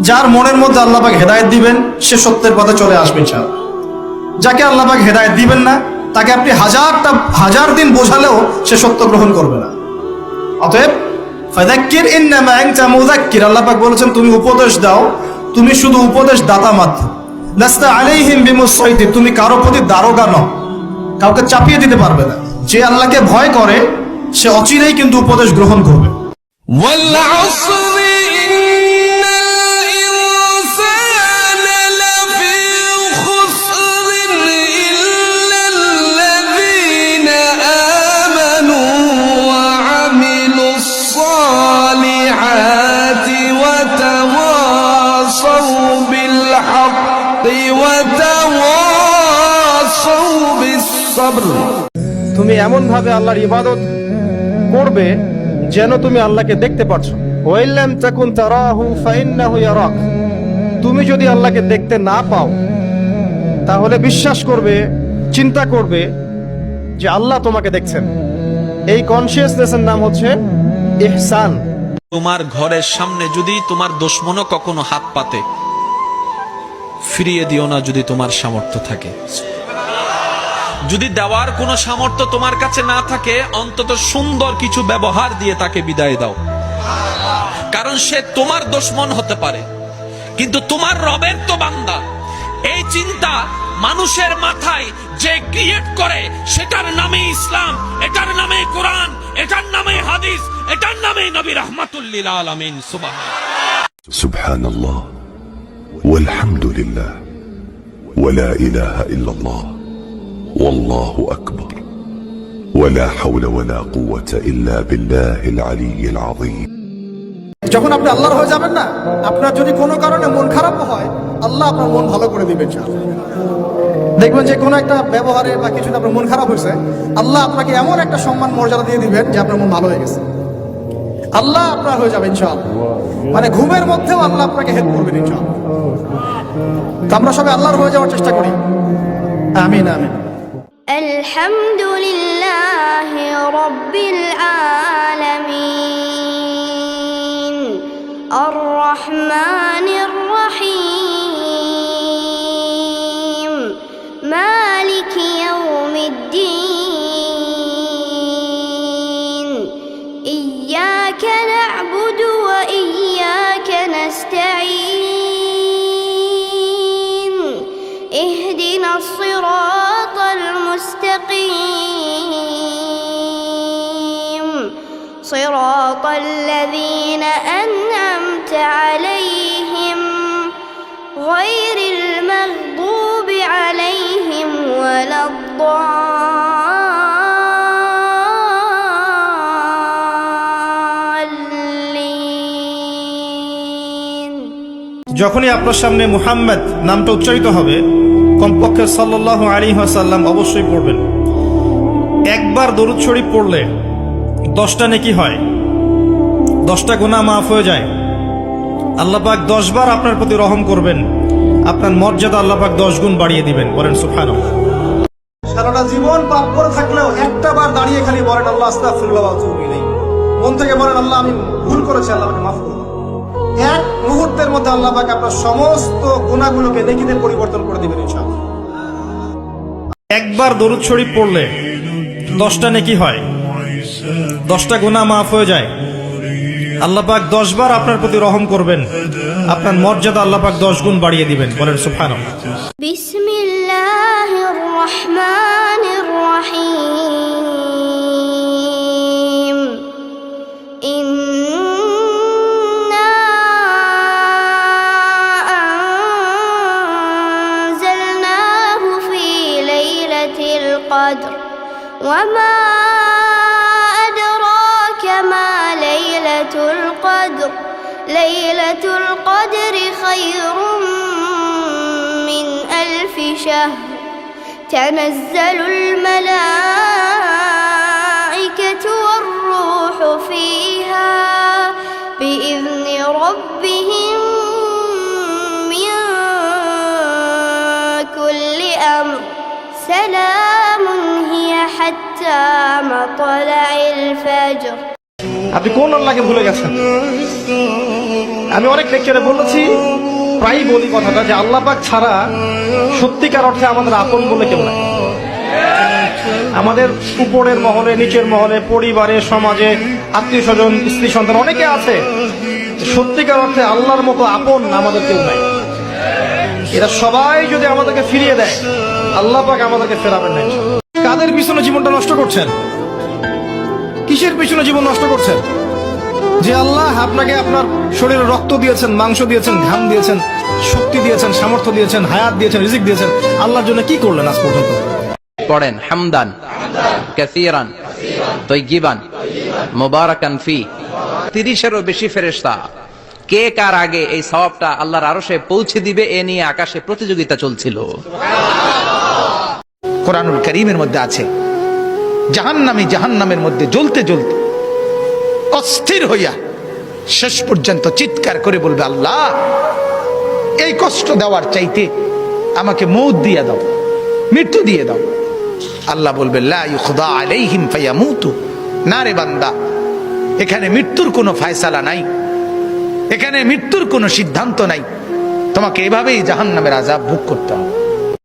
যার মনের মধ্যে আল্লাপাক হেদায়ত দিবেন, সে সত্যের পথে চলে আসবে ছাড়া যাকে আল্লাপাক হেদায়ত দিবেন না, তাকে আপনি হাজারটা, হাজার দিন বোঝালেও সে সত্য গ্রহণ করবে না। অতএব ফাদাক্কির আল্লাহ পাক বলেছেন, তুমি উপদেশ দাও, তুমি শুধু উপদেশ দাতা মাত্র। লাস্তা আলাইহিম বিমুসাইতির তুমি কারও প্রতি দারোগা নও। কাউকে চাপিয়ে দিতে পারবে না। যে আল্লাহকে ভয় করে, সে অচিরেই কিন্তু উপদেশ গ্রহণ করবে। ওয়াল তুমি এমন ভাবে আল্লাহর ইবাদত করবে যেন তুমি আল্লাহকে দেখতে পারছ। ওয়াইল্লাম তাকুন তারাহু ফাইন্নাহু ইয়ারাক। তুমি যদি আল্লাহকে দেখতে না পাও তাহলে বিশ্বাস করবে চিন্তা করবে যে আল্লাহ তোমাকে দেখছেন। এই কনসিয়াসনেসের নাম হচ্ছে ইহসান। তোমার ঘরের সামনে যদি তোমার দুশ্মনও কখনো হাত পাতে ফিরিয়ে দিও না যদি তোমার সামর্থ্য থাকে। যদি দেওয়ার কোনো সামর্থ্য তোমার কাছে না থাকে, অন্তত সুন্দর কিছু ব্যবহার দিয়ে তাকে বিদায় দাও। কারণ সে তোমার দোষমন হতে পারে। কিন্তু তোমার রবের তো বান্দা। এই চিন্তা মানুষের মাথায় যে ক্রিয়েট করে, সেটার নামে ইসলাম, এটার নামে কোরআন, এটার নামে হাদিস, এটার নামে নবী রহমাতুল্লিল আলমিন সুবাহ সুবহানাল্লাহ। والحمد لله ولا اله الا الله والله اكبر ولا حول ولا قوه الا بالله العلي العظيم যখন আপনি আল্লাহর হয়ে যাবেন না আপনার যদি কোনো কারণে মন খারাপও হয় আল্লাহ আপনার মন ভালো করে দিবেন ইনশাআল্লাহ। দেখবেন যে কোনো একটা ব্যবহারে বা কিছুতে আপনার মন খারাপ হয়েছে আল্লাহ আপনাকে এমন একটা সম্মান মর্যাদা দিয়ে দিবেন যে আপনার মন ভালো হয়ে গেছে আল্লাহ আপনার হয়ে যাবেন সব মানে ঘুমের মধ্যেও আল্লাহ আপনাকে হেল্প করবেন সব তো আমরা সবাই আল্লাহর হয়ে যাওয়ার চেষ্টা করি। আমিন আমিন। আলহামদুলিল্লাহ রব্বিল আলামিন। যখনই আপনার সামনে মুহাম্মদ নামটা উচ্চারিত হবে, কমপক্ষে সাল্লাহ আলী সাল্লাম অবশ্যই পড়বেন। একবার দরুদ শরীফ পড়লে দশটা নেকি হয়, দশটা গুণা মাফ হয়ে যায়। আল্লাপাক দশবার আপনার প্রতি রহম করবেন, আপনার মর্যাদা আল্লাপাক দশ গুণ বাড়িয়ে দিবেন, বলেন সুফান সারাটা জীবন পাপ করে থাকলেও একটা বার দাঁড়িয়ে খালি বলেন, আল্লাহ আতুবু মন থেকে বলেন, আল্লাহ, আমি ভুল করেছি, আল্লাহ আমাকে মাফ করুন। এক মুহূর্তের মধ্যে আল্লাহ পাক আপনার সমস্ত গুণাগুলোকে নেকিতে পরিবর্তন করে দিবেন ইনশাআল্লাহ। একবার দরুদ শরীফ পড়লে দশটা নেকি হয় দশটা গুণা মাফ হয়ে যায়। আল্লাহ পাক দশবার আপনার প্রতি রহম করবেন আপনার মর্যাদা আল্লাহ পাক দশ গুণ বাড়িয়ে দিবেন। বলেন সুফান বিসমিল্লাহির রহমানির রহিম। القدر وما أدراك ما ليلة القدر ليلة القدر خير من ألف شهر تنزل الملائكة سلام هي حتى مطلع الفجر আপনি কোন আল্লাহকে ভুলে গেছেন আমি অনেক লেকচারে বলেছি প্রায়ই বলি কথাটা যে আল্লাহ পাক ছাড়া সত্যিকার অর্থে আমাদের আপন বলে কেউ নাই আমাদের উপরের মহলে নিচের মহলে পরিবারে সমাজে আত্মীয় স্বজন স্ত্রী সন্তান অনেকে আছে সত্যিকার অর্থে আল্লাহর মতো আপন আমাদের কেউ নাই এরা সবাই যদি আমাদেরকে ফিরিয়ে দেয় আল্লাহ পাক আমাদেরকে ফেরাবেন না কাদের পিছনে জীবনটা নষ্ট করছেন? কিসের পিছনে জীবন নষ্ট করছেন? যে আল্লাহ আপনাকে আপনার শরীরে রক্ত দিয়েছেন, মাংস দিয়েছেন, ঘাম দিয়েছেন, শক্তি দিয়েছেন, সামর্থ্য দিয়েছেন, হায়াত দিয়েছেন, রিজিক দিয়েছেন, আল্লাহর জন্য কি করলেন আজ পর্যন্ত? পড়েন, হামদান, কাসিরান তৈগিবান মোবারকান ফি। তিরিশেরও বেশি ফেরেশতা। কে কার আগে এই সওয়াবটা আল্লাহর আরশে পৌঁছে দিবে এ নিয়ে আকাশে প্রতিযোগিতা চলছিল। কোরআনুল করিমের মধ্যে আছে। জাহান্নামী জাহান্নামের মধ্যে জ্বলতে জ্বলতে অস্থির হইয়া শেষ পর্যন্ত চিৎকার করে বলবে, আল্লাহ, এই কষ্ট দেওয়ার চাইতে আমাকে মৌত দিয়ে দাও, মৃত্যু দিয়ে দাও। আল্লাহ বলবে না রে বান্দা, এখানে মৃত্যুর কোনো ফায়সালা নাই, এখানে মৃত্যুর কোনো সিদ্ধান্ত নাই। তোমাকে এভাবেই জাহান্নামের আজাব ভোগ করতে হবে।